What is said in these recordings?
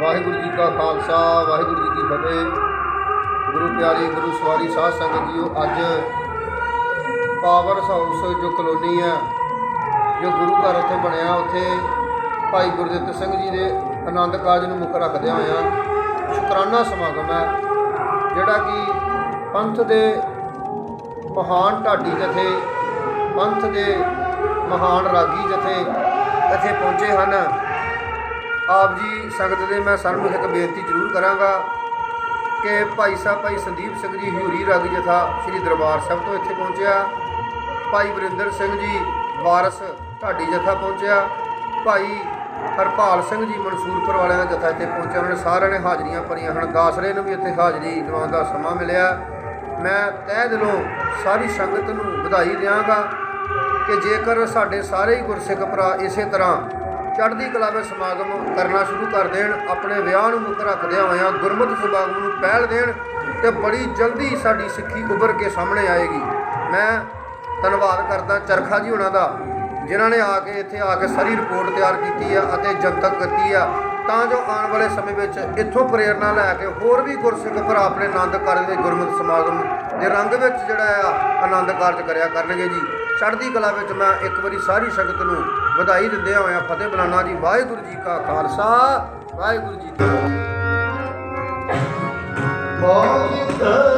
ਵਾਹਿਗੁਰੂ ਜੀ ਕਾ ਖਾਲਸਾ, ਵਾਹਿਗੁਰੂ ਜੀ ਕੀ ਫਤਿਹ। ਗੁਰੂ ਪਿਆਰੀ, ਗੁਰੂ ਸਵਾਰੀ ਸਾਧ ਸੰਗਤ ਜੀਓ, ਅੱਜ ਪਾਵਰ ਹਾਊਸ ਜੋ ਕਲੋਨੀ ਆ, ਜੋ ਗੁਰੂ ਘਰ ਉੱਥੇ ਬਣਿਆ, ਉੱਥੇ ਭਾਈ ਗੁਰਦਿੱਤ ਸਿੰਘ ਜੀ ਦੇ ਆਨੰਦ ਕਾਰਜ ਨੂੰ ਮੁੱਖ ਰੱਖਦਿਆਂ ਹੋਇਆਂ ਸ਼ੁਕਰਾਨਾ ਸਮਾਗਮ ਹੈ, ਜਿਹੜਾ ਕਿ ਪੰਥ ਦੇ ਮਹਾਨ ਢਾਡੀ ਜਥੇ, ਪੰਥ ਦੇ ਮਹਾਨ ਰਾਗੀ ਜਥੇ ਇੱਥੇ ਪਹੁੰਚੇ ਹਨ। ਆਪ ਜੀ ਸੰਗਤ ਦੇ ਮੈਂ ਸਰਮੁਖ ਇੱਕ ਬੇਨਤੀ ਜ਼ਰੂਰ ਕਰਾਂਗਾ ਕਿ ਭਾਈ ਸਾਹਿਬ, ਭਾਈ ਸੰਦੀਪ ਸਿੰਘ ਜੀ ਹਿਊਰੀ ਰਾਗੀ ਜਥਾ ਸ੍ਰੀ ਦਰਬਾਰ ਸਾਹਿਬ ਤੋਂ ਇੱਥੇ ਪਹੁੰਚਿਆ। ਭਾਈ ਵਰਿੰਦਰ ਸਿੰਘ ਜੀ ਵਾਰਸ ਢਾਡੀ ਜਥਾ ਪਹੁੰਚਿਆ। ਭਾਈ ਹਰਪਾਲ ਸਿੰਘ ਜੀ ਮਨਸੂਰਪੁਰ ਵਾਲਿਆਂ ਦਾ ਜਥਾ ਇੱਥੇ ਪਹੁੰਚਿਆ। ਉਹਨਾਂ ਨੇ ਸਾਰਿਆਂ ਨੇ ਹਾਜ਼ਰੀਆਂ ਭਰੀਆਂ ਹਨ। ਦਾਸਰੇ ਨੂੰ ਵੀ ਇੱਥੇ ਹਾਜ਼ਰੀ ਲਵਾਉਣ ਦਾ ਸਮਾਂ ਮਿਲਿਆ। ਮੈਂ ਤਹਿ ਦਿਲੋਂ ਸਾਰੀ ਸੰਗਤ ਨੂੰ ਵਧਾਈ ਦਿਆਂਗਾ ਕਿ ਜੇਕਰ ਸਾਡੇ ਸਾਰੇ ਹੀ ਗੁਰਸਿੱਖ ਭਰਾ ਇਸੇ ਤਰ੍ਹਾਂ ਚੜ੍ਹਦੀ ਕਲਾ ਵਿੱਚ ਸਮਾਗਮ ਕਰਨਾ ਸ਼ੁਰੂ ਕਰ ਦੇਣ, ਆਪਣੇ ਵਿਆਹ ਨੂੰ ਮੁੱਖ ਰੱਖਦਿਆਂ ਹੋਇਆਂ ਗੁਰਮਤਿ ਸਮਾਗਮ ਨੂੰ ਪਹਿਲ ਦੇਣ ਤੇ ਬੜੀ ਜਲਦੀ ਸਾਡੀ ਸਿੱਖੀ ਉੱਭਰ ਕੇ ਸਾਹਮਣੇ ਆਏਗੀ। ਮੈਂ ਧੰਨਵਾਦ ਕਰਦਾ ਚਰਖਾ ਜੀ ਉਹਨਾਂ ਦਾ, ਜਿਨ੍ਹਾਂ ਨੇ ਆ ਕੇ ਇੱਥੇ ਆ ਕੇ ਸਾਰੀ ਰਿਪੋਰਟ ਤਿਆਰ ਕੀਤੀ ਆ ਅਤੇ ਜਨਤਕ ਕੀਤੀ ਆ। ਤਾਂ ਜੋ ਆਉਣ ਵਾਲੇ ਸਮੇਂ ਵਿੱਚ ਇੱਥੋਂ ਪ੍ਰੇਰਣਾ ਲੈ ਕੇ ਹੋਰ ਵੀ ਗੁਰਸਿੱਖ ਭਰਾ ਆਪਣੇ ਆਨੰਦ ਕਾਰਜ ਦੇ ਗੁਰਮਤਿ ਸਮਾਗਮ ਦੇ ਰੰਗ ਵਿੱਚ ਜਿਹੜਾ ਆ, ਆਨੰਦ ਕਾਰਜ ਕਰਿਆ ਕਰਨਗੇ ਜੀ। ਚੜ੍ਹਦੀ ਕਲਾ ਵਿੱਚ ਮੈਂ ਇੱਕ ਵਾਰੀ ਸਾਰੀ ਸੰਗਤ ਨੂੰ ਵਧਾਈ ਦਿੰਦਿਆਂ ਹੋਇਆਂ ਫਤਿਹ ਬੁਲਾਣਾ ਜੀ। ਵਾਹਿਗੁਰੂ ਜੀ ਕਾ ਖਾਲਸਾ, ਵਾਹਿਗੁਰੂ ਜੀ ਕੀ ਫਤਿਹ।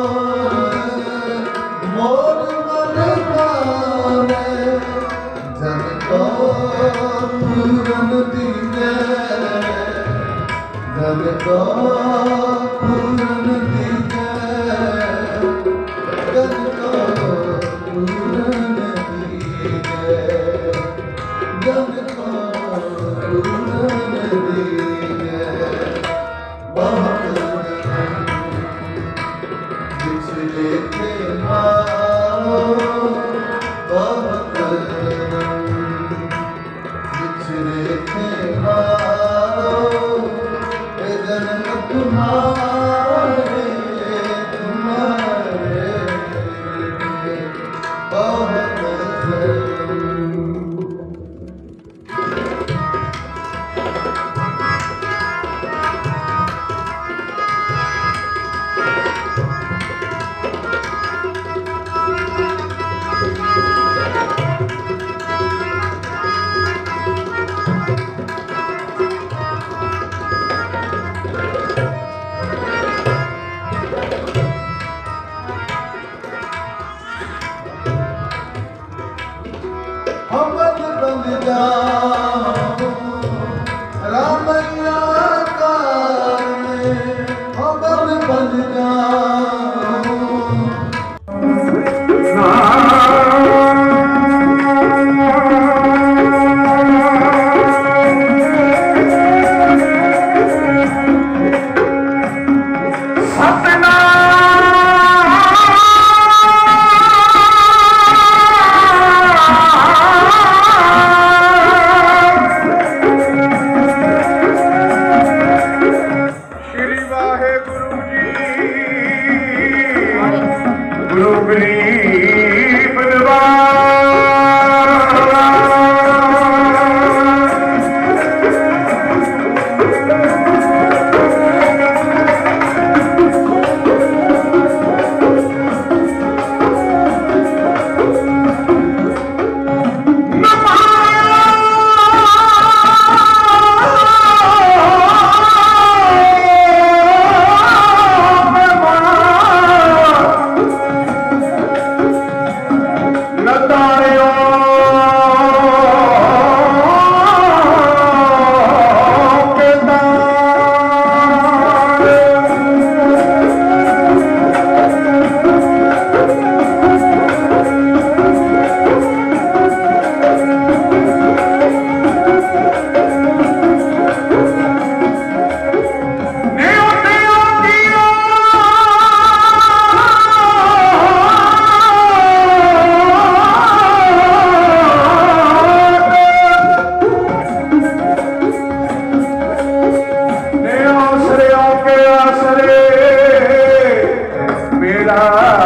रा